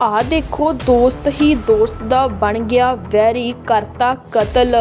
ਆ ਦੇਖੋ, ਦੋਸਤ ਹੀ ਦੋਸਤ ਦਾ ਬਣ ਗਿਆ ਵੈਰੀ ਕਰਤਾ ਕਤਲ।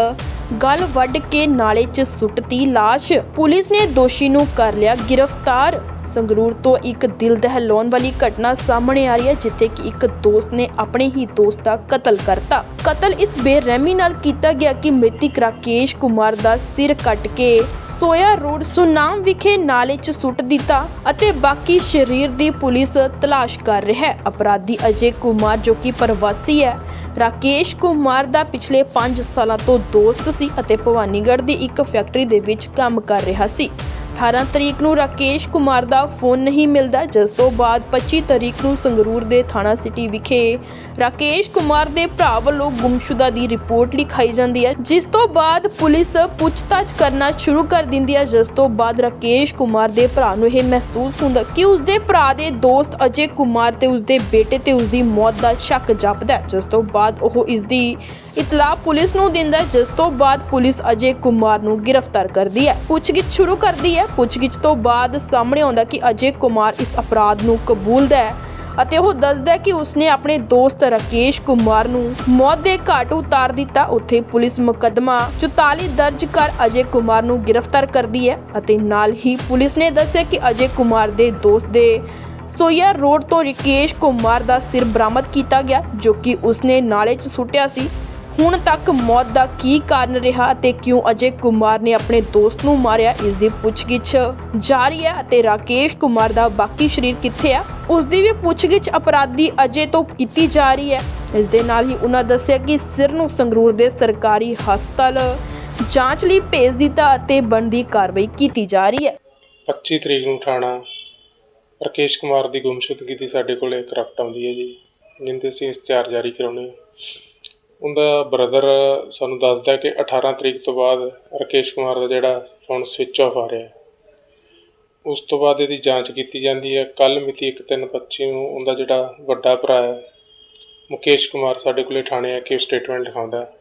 ਗਲ ਵੱਢ ਕੇ ਨਾਲੇ 'ਚ ਸੁੱਟਤੀ ਲਾਸ਼। ਪੁਲਿਸ ਨੇ ਦੋਸ਼ੀ ਨੂੰ ਕਰ ਲਿਆ ਗ੍ਰਿਫਤਾਰ। ਸੰਗਰੂਰ ਤੋਂ ਇੱਕ ਦਿਲ ਦਹਿਲਾਉਣ ਵਾਲੀ ਘਟਨਾ ਸਾਹਮਣੇ ਆ ਰਹੀ ਹੈ, ਜਿੱਥੇ ਕਿ ਇੱਕ ਦੋਸਤ ਨੇ ਆਪਣੇ ਹੀ ਦੋਸਤ ਦਾ ਕਤਲ ਕਰਤਾ। ਕਤਲ ਇਸ ਬੇਰਹਿਮੀ ਨਾਲ ਕੀਤਾ ਗਿਆ ਕਿ ਮ੍ਰਿਤਕ ਰਾਕੇਸ਼ ਕੁਮਾਰ ਦਾ ਸਿਰ ਕੱਟ ਕੇ ਸੋਇਆ ਰੋਡ ਸੁਨਾਮ ਵਿਖੇ ਨਾਲੇ 'ਚ ਸੁੱਟ ਦਿੱਤਾ ਅਤੇ ਬਾਕੀ ਸਰੀਰ ਦੀ ਪੁਲਿਸ ਤਲਾਸ਼ ਕਰ ਰਿਹਾ ਹੈ। ਅਪਰਾਧੀ ਅਜੇ ਕੁਮਾਰ ਜੋ ਕਿ ਪ੍ਰਵਾਸੀ ਹੈ, ਰਾਕੇਸ਼ ਕੁਮਾਰ ਦਾ ਪਿਛਲੇ 5 ਸਾਲਾਂ ਤੋਂ ਦੋਸਤ ਸੀ ਅਤੇ ਭਵਾਨੀਗੜ੍ਹ ਦੀ ਇੱਕ ਫੈਕਟਰੀ ਦੇ ਵਿੱਚ ਕੰਮ ਕਰ ਰਿਹਾ ਸੀ। 18 ਤਰੀਕ ਨੂੰ ਰਾਕੇਸ਼ ਕੁਮਾਰ ਦਾ ਫੋਨ ਨਹੀਂ ਮਿਲਦਾ, ਜਿਸ ਤੋਂ ਬਾਅਦ 25 ਤਰੀਕ ਨੂੰ ਸੰਗਰੂਰ ਦੇ ਥਾਣਾ ਸਿਟੀ ਵਿਖੇ ਰਾਕੇਸ਼ ਕੁਮਾਰ ਦੇ ਭਰਾ ਵੱਲੋਂ ਗੁੰਮਸ਼ੁਦਾ ਦੀ ਰਿਪੋਰਟ ਲਿਖਾਈ ਜਾਂਦੀ ਹੈ, ਜਿਸ ਤੋਂ ਬਾਅਦ ਪੁਲਿਸ ਪੁੱਛਤਾਛ ਕਰਨਾ ਸ਼ੁਰੂ ਕਰ ਦਿੰਦੀ ਹੈ, ਜਿਸ ਤੋਂ ਬਾਅਦ ਰਾਕੇਸ਼ ਕੁਮਾਰ ਦੇ ਭਰਾ ਨੂੰ ਇਹ ਮਹਿਸੂਸ ਹੁੰਦਾ ਕਿ ਉਸਦੇ ਭਰਾ ਦੇ ਦੋਸਤ ਅਜੇ ਕੁਮਾਰ ਤੇ ਉਸਦੇ ਬੇਟੇ ਤੇ ਉਸਦੀ ਮੌਤ ਦਾ ਸ਼ੱਕ ਜਾਪਦਾ ਹੈ, ਜਿਸ ਤੋਂ ਬਾਅਦ ਉਹ ਇਸ ਦੀ ਇਤਲਾਹ ਪੁਲਿਸ ਨੂੰ ਦਿੰਦਾ ਜਿਸ ਤੋਂ ਬਾਅਦ ਪੁਲਿਸ ਅਜੇ ਕੁਮਾਰ ਨੂੰ ਗ੍ਰਿਫਤਾਰ ਕਰਦੀ ਹੈ। ਪੁੱਛਗਿੱਛ ਸ਼ੁਰੂ ਕਰਦੀ ਹੈ। ਪੁੱਛਗਿੱਛ ਤੋਂ ਬਾਅਦ ਸਾਹਮਣੇ ਆਉਂਦਾ ਕਿ ਅਜੇ ਕੁਮਾਰ ਇਸ ਅਪਰਾਧ ਨੂੰ ਕਬੂਲਦਾ ਹੈ ਅਤੇ ਉਹ ਦੱਸਦਾ ਕਿ ਉਸਨੇ ਆਪਣੇ ਦੋਸਤ ਰਾਕੇਸ਼ ਕੁਮਾਰ ਨੂੰ ਮੌਤ ਦੇ ਘਾਟ ਉਤਾਰ ਦਿੱਤਾ। ਉੱਥੇ ਪੁਲਿਸ ਮੁਕੱਦਮਾ 44 ਦਰਜ ਕਰ ਅਜੇ ਕੁਮਾਰ ਨੂੰ ਗ੍ਰਿਫਤਾਰ ਕਰਦੀ ਹੈ ਅਤੇ ਨਾਲ ਹੀ ਪੁਲਿਸ ਨੇ ਦੱਸਿਆ ਕਿ ਅਜੇ ਕੁਮਾਰ ਦੇ ਦੋਸਤ ਦੇ ਸੋਇਆ ਰੋਡ ਤੋਂ ਰਾਕੇਸ਼ ਕੁਮਾਰ ਦਾ ਸਿਰ ਬਰਾਮਦ ਕੀਤਾ ਗਿਆ, ਜੋ ਕਿ ਉਸਨੇ ਨਾਲੇ 'ਚ ਸੁੱਟਿਆ ਸੀ। ਹੁਣ ਤੱਕ ਮੌਤ ਦਾ ਕੀ ਕਾਰਨ ਰਿਹਾ ਅਤੇ ਕਿਉਂ ਅਜੇ ਕੁਮਾਰ ਨੇ ਆਪਣੇ ਦੋਸਤ ਨੂੰ ਮਾਰਿਆ, ਇਸ ਦੀ ਪੁੱਛਗਿੱਛ ਜਾਰੀ ਹੈ ਅਤੇ ਰਾਕੇਸ਼ ਕੁਮਾਰ ਦਾ ਬਾਕੀ ਸਰੀਰ ਕਿੱਥੇ ਆ? ਉਸ ਦੀ ਵੀ ਪੁੱਛਗਿੱਛ ਅਪਰਾਧੀ ਅਜੇ ਤੋਂ ਕੀਤੀ ਜਾ ਰਹੀ ਹੈ। ਇਸ ਦੇ ਨਾਲ ਹੀ ਉਹਨਾਂ ਦੱਸਿਆ ਕਿ ਸਿਰ ਨੂੰ ਸੰਗਰੂਰ ਦੇ ਸਰਕਾਰੀ ਹਸਪਤਾਲ ਜਾਂਚ ਲਈ ਭੇਜ ਦਿੱਤਾ ਅਤੇ ਬਣਦੀ ਕਾਰਵਾਈ ਕੀਤੀ ਜਾ ਰਹੀ ਹੈ। 25 ਤਰੀਕ ਨੂੰ ਥਾਣਾ ਰਕੇਸ਼ ਕੁਮਾਰ ਦੀ ਗੁੰਮਸ਼ੁਦਗੀ ਦੀ ਸਾਡੇ ਕੋਲ ਇੱਕ ਆਉਂਦੀ ਹੈ ਜੀ, ਜਿੰਦੇ ਅਸੀਂ ਇਸ਼ਤਿਹਾਰ ਜਾਰੀ ਕਰਾਉਣੇ ਉਹਦਾ ਬ੍ਰਦਰ ਸਾਨੂੰ ਦੱਸਦਾ ਕਿ 18 ਤਰੀਕ ਤੋਂ ਬਾਅਦ ਰਕੇਸ਼ ਕੁਮਾਰ ਦਾ ਜਿਹੜਾ ਫੋਨ ਸਵਿਚ ਆਫ ਆ ਰਿਹਾ। ਉਸ ਤੋਂ ਬਾਅਦ ਇਹਦੀ ਜਾਂਚ ਕੀਤੀ ਜਾਂਦੀ ਹੈ। ਕੱਲ ਮਿਤੀ 1/3/25 ਨੂੰ ਉਹਦਾ ਜਿਹੜਾ ਵੱਡਾ ਭਰਾ ਹੈ, ਮੁਕੇਸ਼ ਕੁਮਾਰ ਸਾਡੇ ਕੋਲੇ ਥਾਣੇ ਆ ਕੇ ਸਟੇਟਮੈਂਟ ਲਿਖਾਉਂਦਾ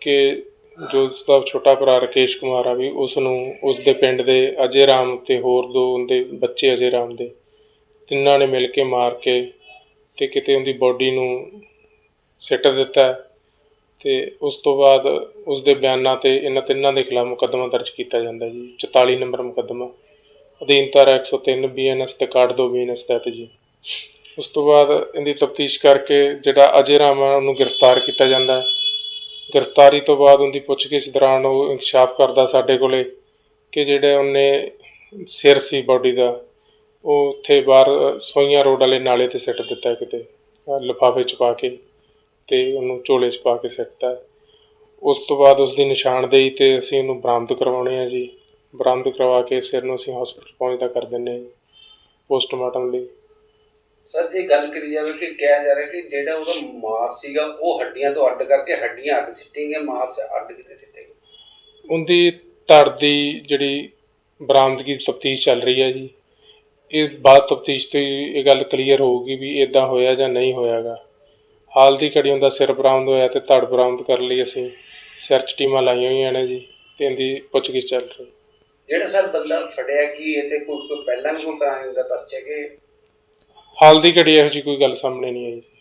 ਕਿ ਜੋ ਉਸ ਦਾ ਛੋਟਾ ਭਰਾ ਰਕੇਸ਼ ਕੁਮਾਰ ਆ ਵੀ ਉਸ ਨੂੰ ਉਸ ਦੇ ਪਿੰਡ ਦੇ ਅਜੇ ਰਾਮ ਤੇ ਹੋਰ ਦੋ ਉਹਦੇ ਬੱਚੇ ਅਜੇ ਰਾਮ ਦੇ ਤਿੰਨਾਂ ਨੇ ਮਿਲ ਕੇ ਮਾਰ ਕੇ ਤੇ ਕਿਤੇ ਉਹਦੀ ਬੋਡੀ ਨੂੰ ਸਿੱਟ ਦਿੱਤਾ ਅਤੇ ਉਸ ਤੋਂ ਬਾਅਦ ਉਸ ਦੇ ਬਿਆਨਾਂ ਤੇ ਇਹਨਾਂ ਤਿੰਨਾਂ ਦੇ ਖਿਲਾਫ ਮੁਕੱਦਮਾ ਦਰਜ ਕੀਤਾ ਜਾਂਦਾ ਜੀ 44 ਨੰਬਰ ਮੁਕੱਦਮਾ, ਅਧੀਨ ਧਾਰਾ ਇੱਕ ਸੌ ਤਿੰਨ ਬੀ 103 ਬੀਐਨਐਸ ਤੇ ਕਾਰਡ 2 ਬੀਐਨਐਸ ਤਹਿਤ ਜੀ। ਉਸ ਤੋਂ ਬਾਅਦ ਇਹਦੀ ਤਫਤੀਸ਼ ਕਰਕੇ ਜਿਹੜਾ ਅਜੇ ਰਾਮ ਹੈ ਉਹਨੂੰ ਗ੍ਰਿਫਤਾਰ ਕੀਤਾ ਜਾਂਦਾ ਗ੍ਰਿਫਤਾਰੀ ਤੋਂ ਬਾਅਦ ਉਹਦੀ ਪੁੱਛਗਿੱਛ ਦੌਰਾਨ ਉਹ ਇਨਕਸ਼ਾਫ ਕਰਦਾ ਸਾਡੇ ਕੋਲੇ ਕਿ ਜਿਹੜੇ ਉਹਨੇ ਸਿਰ ਸੀ ਬਾਡੀ ਦਾ, ਉਹ ਉੱਥੇ ਬਾਹਰ ਸੋਈਆਂ ਰੋਡ ਵਾਲੇ ਨਾਲੇ ਤੇ ਸਿੱਟ ਦਿੱਤਾ ਕਿਤੇ ਲਿਫਾਫੇ ਚ ਪਾ ਕੇ। ਤੇ ਉਹਨੂੰ ਝੋਲੇ ਚ ਪਾ ਕੇ ਸਿੱਟਤਾ। ਉਸ ਤੋਂ ਬਾਅਦ ਉਸ ਦੀ ਨਿਸ਼ਾਨਦੇਹੀ ਤੇ ਅਸੀਂ ਉਹਨੂੰ ਬਰਾਮਦ ਕਰਵਾਉਣੇ ਆ ਜੀ। ਬਰਾਮਦ ਕਰਵਾ ਕੇ ਸਿਰ ਨੂੰ ਅਸੀਂ ਹਸਪਤਾਲ ਪਹੁੰਚਦਾ ਕਰ ਜੀ ਪੋਸਟਮਾਰਟਮ ਲਈ। ਸਰ ਜੇ ਗੱਲ ਕਰੀ ਜਾਵੇ ਕਿ ਕਿਹਾ ਜਾ ਰਿਹਾ ਕਿ ਜਿਹੜਾ ਉਹਦਾ ਮਾਸ ਸੀਗਾ ਉਹ ਹੱਡੀਆਂ ਤੋਂ ਅੱਡ ਕਰਕੇ ਹੱਡੀਆਂ ਅੱਡ ਸਿੱਟੇਂਗੇ ਮਾਸ ਅੱਡ ਕਿਤੇ ਸਿੱਟੇਂਗੇ? ਉਹਦੀ ਧੜ ਦੀ ਜਿਹੜੀ ਬਰਾਮਦਗੀ ਤਫਤੀਸ਼ ਚੱਲ ਰਹੀ ਹੈ ਜੀ। ਇਹ ਬਾਅਦ ਤਫਤੀਸ਼ ਤੇ ਇਹ ਗੱਲ ਕਲੀਅਰ ਹੋਊਗੀ ਵੀ ਇਦਾਂ ਹੋਇਆ ਜਾਂ ਨਹੀਂ ਹੋਇਆਗਾ। ਹਾਲ ਦੀ ਘੜੀ ਉਹਦਾ ਸਿਰ ਬਰਾਮਦ ਹੋਇਆ ਤੇ ਧੜ ਬਰਾਮਦ ਕਰਨ ਲਈ ਅਸੀਂ। ਸਰਚ ਟੀਮਾਂ ਲਾਈਆਂ ਹੋਈਆਂ ਨੇ ਜੀ ਤੇ ਇਹਦੀ ਪੁੱਛਗਿੱਛ ਚੱਲ ਰਹੀ। ਜਿਹੜਾ ਸਰ ਬਦਲਾ ਫੜਿਆ ਕਿ ਇਹ ਤੇ ਕੋਈ ਪਹਿਲਾਂ ਵੀ ਕੋਈ ਕਰਾਇਆ ਹੁੰਦਾ ਪਰਚੇ ਕਿ? ਹਾਲ ਦੀ ਘੜੀ ਇਹੋ ਜਿਹੀ ਕੋਈ ਗੱਲ ਸਾਹਮਣੇ ਨਹੀਂ ਆਈ ਜੀ।